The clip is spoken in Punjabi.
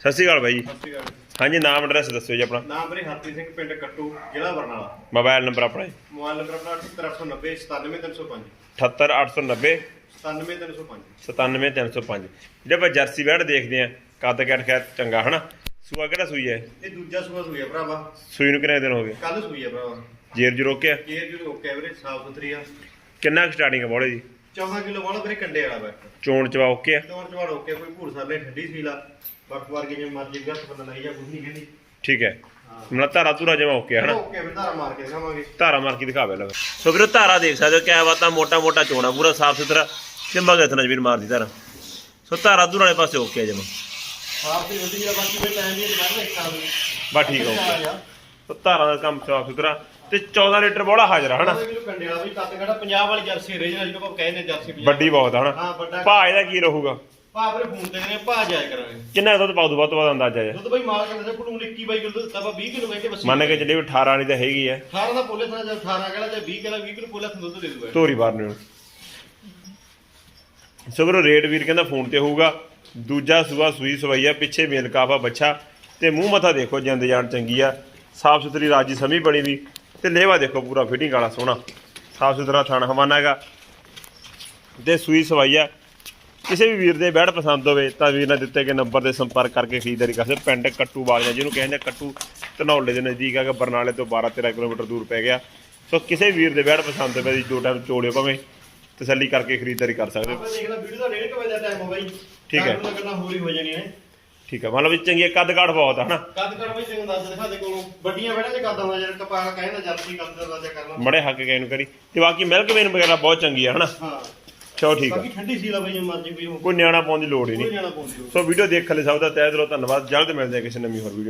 ਸਤਿ ਸ਼੍ਰੀ ਅਕਾਲ ਬਾਈ ਜੀ। ਸਤਿ ਸ਼੍ਰੀ ਅਕਾਲ ਹਾਂਜੀ ਨਾਮ ਐਡਰੈਸ ਦੱਸਿਓ ਜੀ ਆਪਣਾ। ਨਾਮ ਵੀਰੇ ਹਰਪ੍ਰੀਤ ਸਿੰਘ ਪਿੰਡ ਕੱਟੂ ਜ਼ਿਲ੍ਹਾ ਬਰਨਾਲਾ। ਮੋਬਾਈਲ ਨੰਬਰ ਆਪਣਾ ਜੀ। ਮੋਬਾਈਲ ਨੰਬਰ ਆਪਣਾ 7890 97305 78890 97305 97305 ਜਿਹੜੇ ਆਪਾਂ ਜਰਸੀ ਬੈਡ ਦੇਖਦੇ ਆ ਕੱਦ ਕੱਟ ਖੈਰ ਚੰਗਾ ਹਨਾ? ਸੂਆ ਕਿਹੜਾ ਸੂਈ ਹੈ? ਇਹ ਦੂਜਾ ਸੂਆ ਸੂਈ ਆ ਭਰਾਵਾ। ਸੂਈ ਨੂੰ ਕਿੰਨੇ ਦਿਨ ਹੋ ਗਏ? ਕੱਲ ਸੂਈ ਆ ਭਰਾਵਾ। ਜੇਰ ਜੂ ਰੋਕਿਆ? ਕੇਅਰ ਜਿਹੜੀ ਓਕੇ ਆ ਵੀਰੇ ਸਾਫ਼ ਸੁਥਰੀ ਆ। ਕਿੰਨਾ ਕੁ ਸਟਾਰਟਿੰਗ ਹੈ ਬੋਲੇ ਜੀ? 14 ਕਿਲੋ ਵਾਲਾ ਵੀਰੇ ਕੰਡੇ ਵਾਲਾ ਬੈਠ ਚੋਣ ਚਵਾ ਓਕੇ ਆ? ਚੌੜ ਚਵਾੜ ਓਕੇ ਕੋਈ ਭੂਰ ਸਰਲੇ ਠੰਡੀ ਸੀ ਲਾ ਬਾਕੀ ਵਾਰ ਜਿਵੇਂ ਮਰਜ਼ੀ ਗੱਤ ਬੰਦਾ ਨਹੀਂ ਜਾਂ ਕੁਝ ਨਹੀਂ ਕਹਿੰਦੀ। ਠੀਕ ਹੈ। ਹਾਂ। ਮਤਲਬ ਧਾਰਾ ਧੂਰਾ ਜਮਾ ਓਕੇ ਆ ਹਨਾ? ਓਕੇ ਵੀ ਧਾਰਾ ਮਾਰ ਕੇ ਦਿਖਾਵਾਂਗੇ। ਧਾਰਾ ਮਾਰ ਕੇ ਦਿਖਾਵੇ ਲਵੇ। ਸੋ ਵੀਰੋ ਧਾਰਾ ਦੇਖ ਸਕਦੇ ਹੋ ਕਿਆ ਬਾਤਾਂ ਮੋਟਾ ਮੋਟਾ ਚੋਣਾ ਪੂਰਾ ਸਾਫ਼ ਸੁਥਰਾ ਚੰਬਾ ਗਿਆ ਥਣਾ ਵੀਰ ਮਾਰਦੀ ਧਾਰਾ। ਸੋ ਧਾਰਾ ਧੂਰਾ ਵਾਲੇ ਪਾਸੇ ਓਕੇ ਆ ਜਮਾ ਸਾਫ਼ ਤੇ ਹੁੰਦੀ ਆ ਬਾਕੀ ਵੀ ਟਾਈਮ ਦੀ ਬਾਹਰ ਦੇਖਾ ਲਓ ਬਾ ਠੀਕ ਆ ਓਕੇ। ਸੋ ਧਾਰਾ ਦਾ ਕੰਮ ਸਾਫ਼ ਸੁਥਰਾ ਤੇ 14 ਲੀਟਰ ਬੋਲਾ ਹਾਜ਼ਰ ਹਨਾ? 14 ਕਿਲੋ ਕੰਡੇ ਵਾਲਾ ਵੀ ਕੱਦ ਕੜਾ ਪੰਜਾਬ ਵਾਲੀ ਜਰਸੀ ਰੀਜਨਲ ਜਿਹਨੂੰ ਆਪਾਂ ਕਹਿੰਦੇ ਜਰਸੀ ਵੱਡੀ ਬਹੁਤ ਹਨਾ? ਹਾਂ ਭਾਅ ਇਹਦਾ ਕੀ ਰਹੂਗਾ? ਭਾਅ ਵੀਰੇ ਫੋਨ ਤੇ ਕਰੇ ਭਾਅ ਜਾਇਆ ਕਰਾਂਗੇ। ਕਿੰਨਾ ਦੁੱਧ ਪਾਉ ਵੱਧ ਤੋਂ ਵੱਧ ਅੰਦਾਜ਼ਾ ਹੈ ਦੁੱਧ ਬਈ ਮਾਲ ਕਹਿੰਦੇ ਭਲੂਣ 21 ਬਾਈ ਕਿਲੋ ਦਿੱਤਾ ਆਪਾਂ 20 ਕਿਲੋ ਕਹਿੰਦੇ ਬਸ। ਮੰਨ ਕੇ ਚੱਲੇ ਵੀ 18 ਵਾਲੀ ਤਾਂ ਹੈਗੀ ਹੈ 18 ਦਾ ਪੋਲੇ ਥਾਂ ਜਾਂ 18 ਕਹਿੰਦਾ ਜਾਂ 20 ਕਹਿੰਦਾ 20 ਕਿਲੋ ਪੋਲੇ ਥਾਂ ਦੁੱਧ ਦੇ ਦੂਗਾ। ਧੋਰੀ ਬਾਰ ਨੂੰ। ਸੋ ਵੀਰੋ ਰੇਟ ਵੀਰ ਕਹਿੰਦਾ ਫੋਨ ਤੇ ਹੋਊਗਾ। ਦੂਜਾ ਸੂਆ ਸੂਈ ਸਵਾਈ ਆ ਪਿੱਛੇ ਮੇਲ ਕਾਫਾ ਬੱਚਾ ਤੇ ਮੂੰਹ ਮੱਥਾ ਦੇਖੋ ਜਿੰਦ ਜਾਨ ਚੰਗੀ ਆ। ਸਾਫ਼ ਸੁਥਰੀ ਰਾਜੀ ਸਮੀ ਬਣੀ ਵੀ। ਤੇ ਲੇਵਾ ਦੇਖੋ ਪੂਰਾ ਫਿਟਿੰਗ ਵਾਲਾ ਸੋਹਣਾ। ਸਾਫ਼ ਸੁਥਰਾ ਥਣ ਹਵਾਨਾ ਹੈਗਾ। ਤੇ ਸੂਈ ਸਵਾਈ ਆ। ਕਿਸੇ ਵੀ ਵੀਰ ਦੇ ਬੈਡ ਪਸੰਦ ਹੋਵੇ ਤਾਂ ਵੀਰ ਨਾਲ ਦਿੱਤੇ ਗਏ ਨੰਬਰ ਤੇ ਸੰਪਰਕ ਕਰਕੇ ਖਰੀਦਦਾਰੀ ਕਰ ਸਕਦੇ ਪਿੰਡ ਕੱਟੂ ਵਾਲੀਆਂ ਜਿਹਨੂੰ ਕਹਿੰਦੇ ਆ ਕੱਟੂ ਧਨੌਲੇ ਦੇ ਨਜ਼ਦੀਕ ਹੈਗਾ ਬਰਨਾਲੇ ਤੋਂ 12 13 ਕਿਲੋਮੀਟਰ ਦੂਰ ਪੈ ਗਿਆ। ਸੋ ਕਿਸੇ ਵੀਰ ਦੇ ਬੈਡ ਪਸੰਦ ਹੋਵੇ ਜੀ ਦੋ ਟਾਈਮ ਚੋੜਿਓ ਭਾਵੇਂ ਤਸੱਲੀ ਕਰਕੇ ਖਰੀਦਦਾਰੀ ਕਰ ਸਕਦੇ ਹੋ। ਆਪਾਂ ਦੇਖ ਲੈ ਵੀਡੀਓ ਦਾ 1:30 ਵਜੇ ਦਾ ਟਾਈਮ ਹੋ ਬਾਈ ਠੀਕ ਹੈ। ਹੋਰ ਹੀ ਹੋ ਨੇ। ਠੀਕ ਹੈ ਮਤਲਬ ਚੰਗੀ ਕੱਦ ਕਾਠ ਬਹੁਤ ਆ ਹਨਾ? ਕੱਦ ਕਰ ਬਈ ਤੈਨੂੰ ਦੱਸ ਦਿਖਾ ਦੇ ਕੋਲੋਂ। ਵੱਡੀਆਂ ਜੇ ਕੱਦ ਹੁੰਦਾ ਜਿਹੜਾ ਕਪਾਹ ਕਹਿੰਦਾ ਜਰਸੀ ਕੱਦ ਦਾ ਰਾਜਾ ਕਰਨਾ ਮੜੇ ਹੱਕ ਗਏ ਨੂੰ ਕਰੀ। ਤੇ ਬਾਕੀ ਮਿਲਕ ਵੇਨ ਵਗੈਰਾ ਬਹੁਤ ਚੰਗੀ ਆ ਹਨਾ? ਹਾਂ। ਚਲੋ ਠੀਕ ਆ। ਬਾਕੀ ਠੰਡੀ ਸੀ ਲਾ ਬਈ ਜੇ ਮਰਜ਼ੀ ਕੋਈ ਕੋਈ ਨਿਆਣਾ ਪਾਉਣ ਦੀ ਲੋੜ ਹੀ ਕੋਈ ਨਹੀਂ ਜਾਣਾ ਸੋ ਵੀਡੀਓ ਦੇਖ ਲੈ ਸਭ ਦਾ ਤਹਿ ਦਿਲੋਂ ਧੰਨਵਾਦ। ਜਲਦ ਮਿਲਦੇ ਆ ਕਿਸੇ ਨਵੀਂ ਹੋਰ ਵੀਡੀਓ